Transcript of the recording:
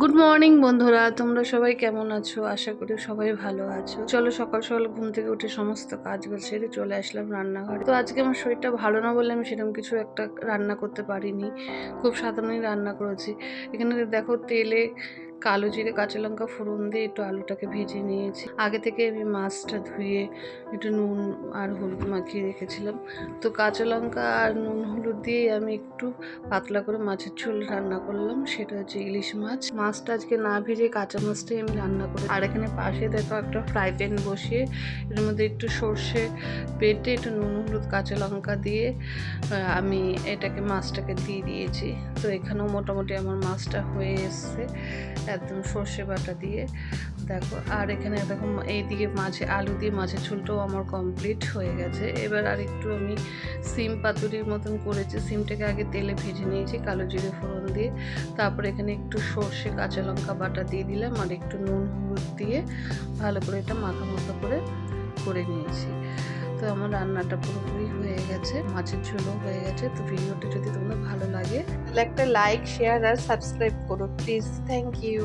Good morning বন্ধুরা। তোমরা সবাই কেমন আছো? আশা করি সবাই ভালো আছো। চলো সকাল সকাল ঘুম থেকে উঠে সমস্ত কাজগুলো সেরে চলে আসলাম রান্নাঘরে। তো আজকে আমার শরীরটা ভালো না বলে আমি সেরকম কিছু একটা রান্না করতে পারিনি। খুব সাধারণই রান্না করেছি। এখানে দেখো তেলে কালো জিরে, কাঁচা লঙ্কা ফোড়ন দিয়ে একটু আলুটাকে ভেজে নিয়েছি। আগে থেকে আমি মাছটা ধুয়ে একটু নুন আর হলুদ মাখিয়ে রেখেছিলাম। তো কাঁচা লঙ্কা আর নুন, হলুদ দিয়ে আমি একটু পাতলা করে মাছের ঝোল রান্না করলাম। সেটা হচ্ছে ইলিশ মাছ। মাছটা আজকে না ভেজে কাঁচা মাছটাই আমি রান্না করি। আর এখানে পাশে দেখো একটা ফ্রাই প্যান বসিয়ে, এর মধ্যে একটু সর্ষে বেটে একটু নুন, হলুদ, কাঁচা লঙ্কা দিয়ে আমি এটাকে মাছটাকে দিয়ে দিয়েছি। তো এখানেও মোটামুটি আমার মাছটা হয়ে এসছে। একদম সর্ষে বাটা দিয়ে। দেখো, আর এখানে দেখো এইদিকে মাছে আলু দিয়ে মাছের ঝোলটাও আমার কমপ্লিট হয়ে গেছে। এবার আর একটু আমি সিম পাতুরির মতন করেছি। সিমটাকে আগে তেলে ভেজে নিয়েছি, কালো জিরে ফোড়ন দিয়ে। তারপর এখানে একটু সর্ষে কাঁচা লঙ্কা বাটা দিয়ে দিলাম আর একটু নুন, হলুদ দিয়ে ভালো করে এটা মাখা মাখা করে করে নিয়েছি। তো আমার রান্নাটা পুরোপুরি হয়ে গেছে, মাছের ঝোলও হয়ে গেছে, তো ভিডিওটা যদি তোমাদের ভালো লাগে তাহলে একটা লাইক শেয়ার আর সাবস্ক্রাইব করো প্লিজ থ্যাংক ইউ